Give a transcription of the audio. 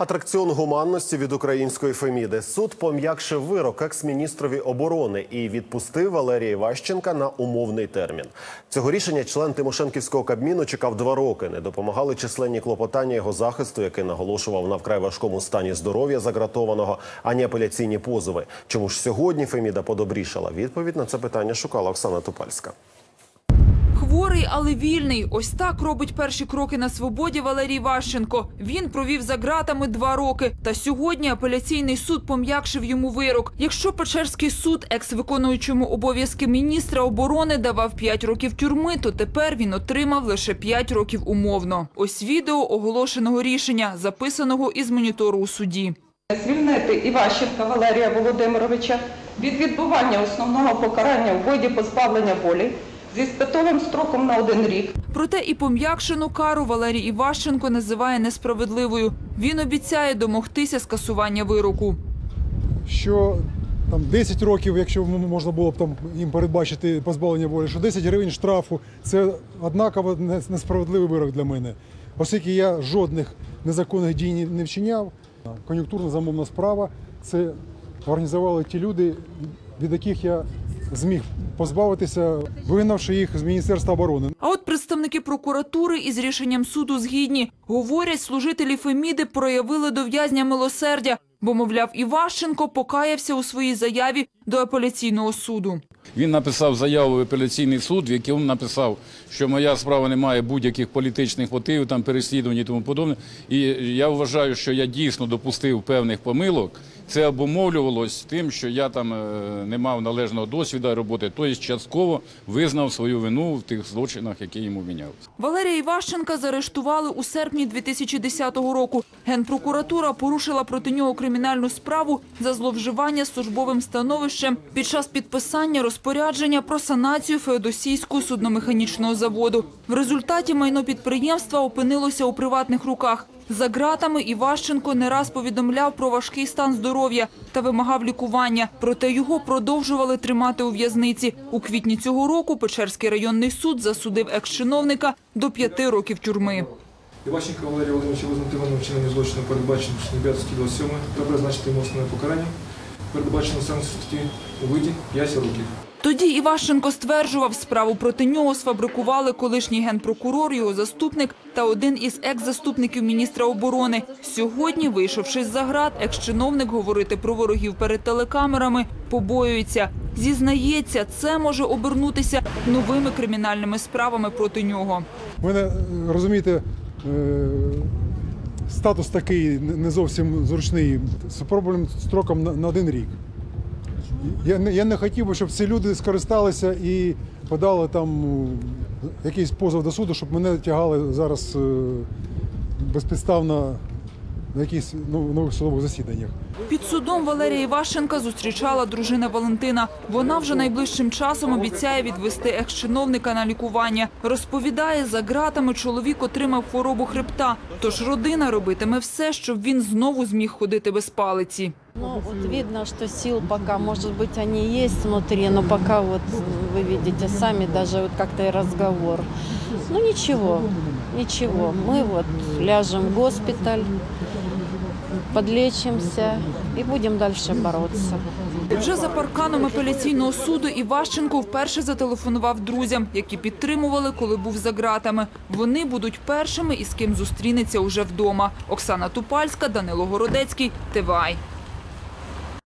Атракціон гуманності від української Феміди. Суд пом'якшив вирок екс-міністрові оборони і відпустив Валерія Іващенка на умовний термін. Цього рішення член Тимошенківського кабміну чекав два роки. Не допомагали численні клопотання його захисту, який наголошував на вкрай важкому стані здоров'я загратованого, ані апеляційні позови. Чому ж сьогодні Феміда подобрішала? Відповідь на це питання шукала Оксана Тупальська. Хворий, але вільний. Ось так робить перші кроки на свободі Валерій Ващенко. Він провів за ґратами два роки. Та сьогодні апеляційний суд пом'якшив йому вирок. Якщо Печерський суд, екс-виконуючому обов'язки міністра оборони, давав 5 років тюрми, то тепер він отримав лише 5 років умовно. Ось відео оголошеного рішення, записаного із монітору у суді. Звільнити Іващенка Валерія Володимировича від відбування основного покарання у виді позбавлення волі зі спитовим строком на один рік Проте і пом'якшену кару Валерій Іващенко називає несправедливою. Він обіцяє домогтися скасування вироку. що там 10 років, якщо можна було б там їм передбачити позбавлення волі, що 10 гривень штрафу це однаково несправедливий вирок для мене, оскільки я жодних незаконних дій не вчиняв. Кон'юнктурна замовна справа це організували ті люди, від яких я зміг позбавитися, вигнавши їх з Міністерства оборони. А от представники прокуратури із рішенням суду згідні. Говорять, служителі Феміди проявили до в'язня милосердя, бо, мовляв, Іващенко покаявся у своїй заяві до апеляційного суду. Він написав заяву в апеляційний суд, в якому написав, що моя справа не має будь-яких політичних мотивів, там переслідувань і тому подобне. І я вважаю, що я дійсно допустив певних помилок. Це обумовлювалось тим, що я там е, не мав належного досвіду роботи, тобто частково визнав свою вину в тих злочинах, які йому мінялися. Валерія Іващенка заарештували у серпні 2010 року. Генпрокуратура порушила проти нього кримінальну справу за зловживання службовим становищем під час підписання розпорядження про санацію Феодосійського судномеханічного заводу. В результаті майно підприємства опинилося у приватних руках. За ґратами Іващенко не раз повідомляв про важкий стан здоров'я та вимагав лікування. Проте його продовжували тримати у в'язниці. У квітні цього року Печерський районний суд засудив екс-чиновника до п'яти років тюрми. Іващенка Валерія Володимировича визнати вчинення злочину передбачено частиною 5 статті 27 та призначити йому основне покарання, передбачено саме статті у виді 5 років. Тоді Іващенко стверджував, справу проти нього сфабрикували колишній генпрокурор, його заступник та один із екс-заступників міністра оборони. Сьогодні, вийшовши за град, екс-чиновник говорити про ворогів перед телекамерами побоюється. Зізнається, це може обернутися новими кримінальними справами проти нього. У мене, е, розумієте, е, статус такий не зовсім зручний, з строком на один рік. Я не, я не хотів би, щоб ці люди скористалися і подали там е, якийсь позов до суду, щоб мене тягали зараз е, безпідставно на якісь ну, нових судових засіданнях. Під судом Валерія Іващенка зустрічала дружина Валентина. Вона вже найближчим часом обіцяє відвести екс-чиновника на лікування. Розповідає, за ґратами чоловік отримав хворобу хребта. Тож родина робитиме все, щоб він знову зміг ходити без палиці. Ну, вот видно, что сил пока, может быть, они есть внутри, но пока вот вы видите сами, даже вот как-то и разговор. Ну, ничего, ничего. Мы вот ляжем в госпиталь, подлечимся і будемо далі боротися. Вже за парканом апеляційного суду Іващенко вперше зателефонував друзям, які підтримували, коли був за ґратами. Вони будуть першими, із ким зустрінеться уже вдома. Оксана Тупальська, Данило Городецький, ТВАЙ.